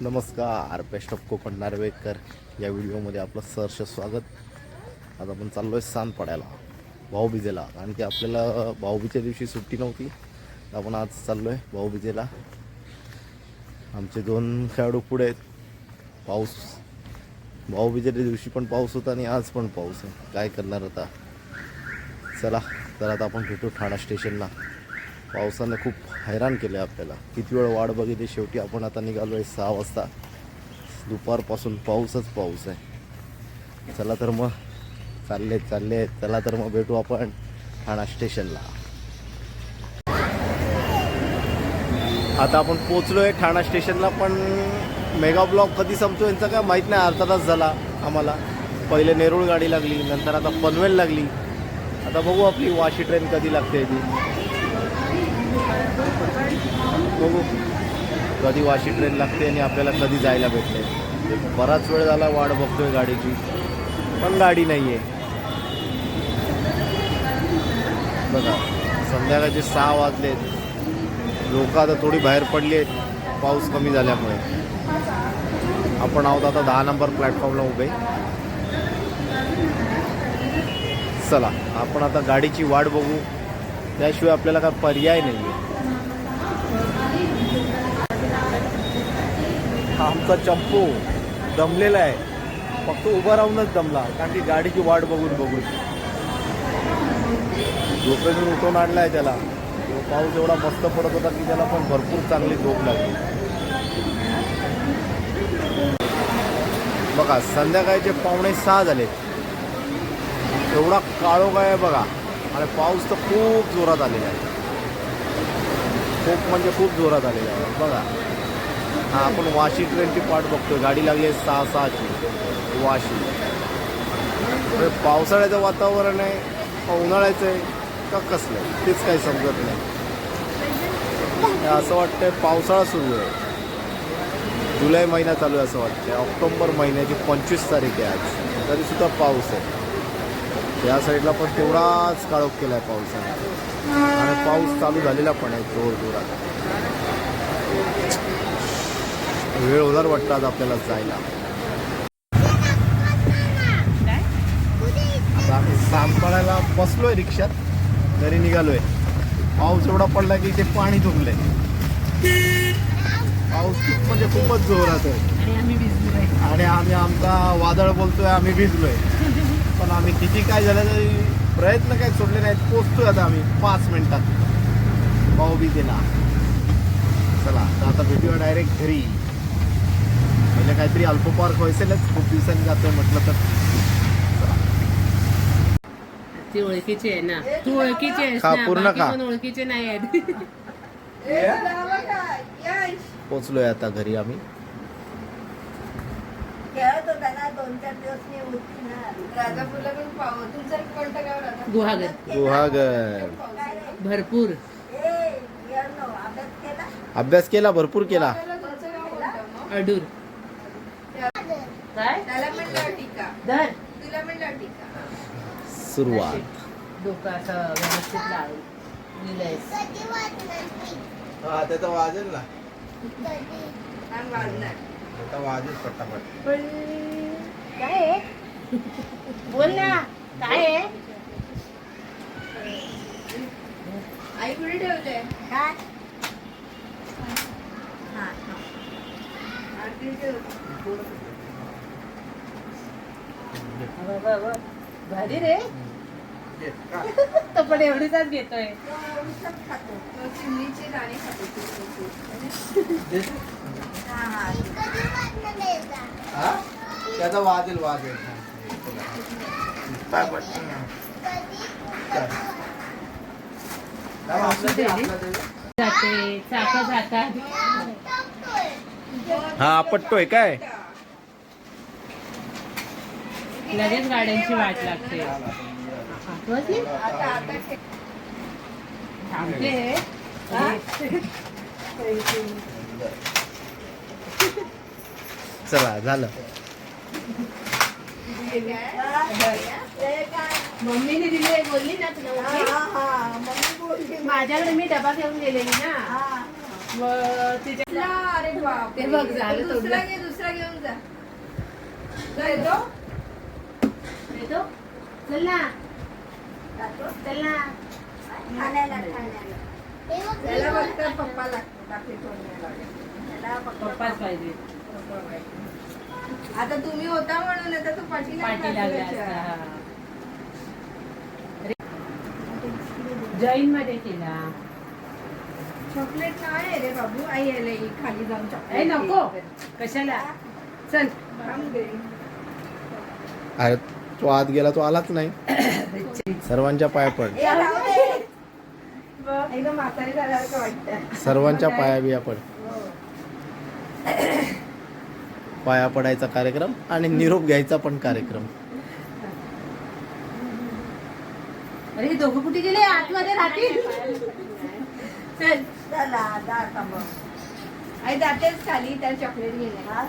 नमस्कार best of Konkan Narvekar. या व्हिडिओमध्ये आपलं सहर्ष स्वागत. आज आपण चाललो आहे सांद पडायला भाऊबीजेला. कारण की आपल्याला भाऊबीजेच्या दिवशी सुट्टी नव्हती. आपण आज चाललो आहे भाऊबीजेला. आमचे दोन खेळाडू पुढे आहेत. पाऊस. भाऊबीजेच्या दिवशी पण पाऊस होता आणि आज पण पाऊस आहे. काय करणार आता? चला तर आता आपण भेटू ठाणा स्टेशनला. पावसानं खूप हैराण केलं आहे आपल्याला. किती वेळ वाट बघितली शेवटी आपण आता निघालो आहे सहा वाजता. दुपारपासून पाऊसच पाऊस आहे. चला तर मग चालले चालले. चला तर मग भेटू आपण ठाणा स्टेशनला. आता आपण पोचलो आहे ठाणा स्टेशनला पण मेगा ब्लॉक कधी संपतो यांचं काय माहीत नाही. अर्धा तास झाला आम्हाला. पहिले नेरूळ गाडी लागली नंतर आता पनवेल लागली. आता बघू आपली वाशी ट्रेन कधी लागते ती. बघू. कधी वाशी ट्रेन लागते आणि आपल्याला कधी जायला भेटते. बराच वेळ झाला वाट बघतोय गाडीची. पण गाडी नाही आहे बघा संध्याकाळचे सहा वाजलेत. लोक आता थोडी बाहेर पडली आहेत पाऊस कमी झाल्यामुळे. आपण आहोत आता दहा नंबर प्लॅटफॉर्मला उभे. चला आपण आता गाडीची वाट बघू. त्याशिवाय आपल्याला काय पर्याय नाही. आहे हा आमचा चंपू दमलेला आहे. फक्त उभा राहूनच दमला कारण की गाडीची वाट बघून बघून. झोपेतून उठवून आणलाय त्याला. पाऊस एवढा मस्त पडत होता की त्याला पण भरपूर चांगली झोप लागली. बघा संध्याकाळचे पावणे सहा झाले. एवढा काळोख आहे बघा. आणि पाऊस तर खूप जोरात आलेला आहे. खूप म्हणजे खूप जोरात आलेला आहे. बघा. हा आपण वाशी ट्रेनची पाठ बघतोय. गाडी लागली आहे सहा सहाची. वाशी. पावसाळ्याचं वातावरण आहे का उन्हाळ्याचं आहे का कसलं आहे? तेच काही समजत नाही. असं वाटतंय पावसाळा सुरू आहे. जुलै महिना चालू आहे असं वाटतंय. ऑक्टोबर महिन्याची पंचवीस तारीख आहे आज. तरीसुद्धा पाऊस आहे. त्या साईडला पण तेवढाच काळोख केला आहे पावसाने. आणि पाऊस चालू झालेला पण आहे जोर जोरात. वेळ होणार वाटतं आज आपल्याला जायला. आता आम्ही सांभाळायला बसलोय रिक्षात घरी निघालोय. पाऊस एवढा पडला की ते पाणी तुंबलंय. पाऊस खूप म्हणजे खूपच जोरात आहे. आणि आम्ही भिजलोय. आणि आम्ही आमचा वादळ बोलतोय आम्ही भिजलोय. पण आम्ही किती काय झालं तरी प्रयत्न काय सोडले नाहीत. पोचतोय आता आम्ही पाच मिनिटात. दिला चला तर आता भेटूया डायरेक्ट घरी. म्हणजे काहीतरी अल्पपार व्हायचेलच खूप दिवसांनी जातोय म्हटलं तर. ती ओळखीची आहे ना. तू ओळखीची आहेस खा, ना. पूर्ण बाकी खा. कोण ओळखीचे नाही आहेत पोचलोय आता घरी आम्ही. खेळत होता ना दोन चार दिवस मी होती ना. राजापूरला पण पाव तुमचं कोणतं गाव राहतं गुहागर. गुहागर. भरपूर. ए अभ्यास केला? अभ्यास केला भरपूर केला. तुमचं गाव कोणतं? मग अडूर. काय? त्याला म्हणलं टीका धर. तुला म्हणलं टीका सुरुवात. डोकं असं व्यवस्थित लावून. हा त्याचा वाजेल ना. वाजणार पण काय आहे? बोल ना काय आहे? आई कुठे ठेवलंय? काय? हा आरती वा, वा, वा. भारी रे. तो पण एवढीचाच घेतोय. चिमणीची दाणे खाते. हा? हा हा? त्याचा वाजेल वाजेल. जाते. चाक जातात हा आपटतोय काय? लगेच गाड्यांची वाट लागते. थांबते. चला झालं. हे मम्मीने दिली बोलली ना तुला हा? हा हा माझ्याकडे मी डबा घेऊन गेलेली ना. हा. मग तिच्या अरे बाप ते बघ, झालं दुसरा. घे दुसरा घेऊन जा. जा येतो. येतो? चल ना. जातो. चल ना. ठाण्याला ठाण्याला त्याला फक्त पप्पा लागतो बाकी कोण नाही लागत. त्याला फक्त पप्पाच पाहिजे पप्पा पाहिजे. आता तुम्ही होता म्हणून आता तू पाठी जैनमध्ये केला. चॉकलेट नाही रे बाबू. आई आले खाली जाऊन ए चॉकलेट नको कशाला? चल. अरे तो आत गेला तो आलाच नाही. सर्वांच्या पाया पड. सर्वांच्या पाया बिया पड. पाया पडायचा कार्यक्रम आणि निरोप घ्यायचा पण कार्यक्रम अरे हे दोघं कुठे गेले आतमध्ये राहतील चल चला जा आता मग. आई जातेच खाली त्या चॉकलेट घेणे?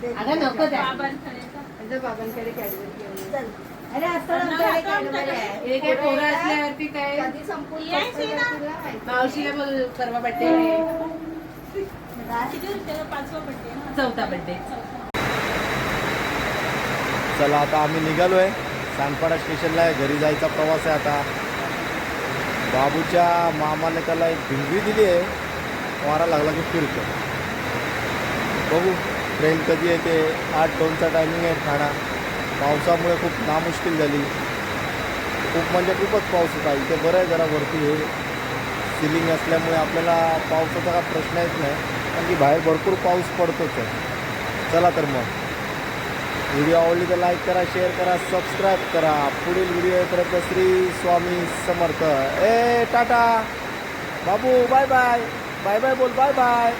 दे. अगं नको द्या बाबांकडे कॅडबरी घेऊन ये. अरे असतं आमच्याकडे कॅडबरी आहे. हे काय पोरं असल्यावरती काय कधी संपून बसतं ते तुला माहिती. मावशीला बोल परवा बड्डे चौथा बड्डे चला आता आम्ही निघालो आहे सानपाडा स्टेशनला आहे. घरी जायचा प्रवास आहे आता. बाबूच्या मामाने त्याला एक भिंगवी दिली आहे. वारा लागला की फिरतो. बघू ट्रेन कधी येते? आठ दोनचा टायमिंग आहे ठाणा. पावसामुळे खूप नामुश्किल झाली. खूप म्हणजे खूपच पाऊस होता. इथे बरं आहे जरा वरती हे. सिलिंग असल्यामुळे आपल्याला पावसाचा काय प्रश्न येत नाही. कारण की बाहेर भरपूर पाऊस पडतोच आहे. चला तर मग. व्हिडिओ आवडली तर लाईक करा शेअर करा सबस्क्राईब करा. पुढील व्हिडिओ येत श्री स्वामी समर्थ. ए टाटा. बाबू बाय बाय. बाय बाय बोल बाय बाय.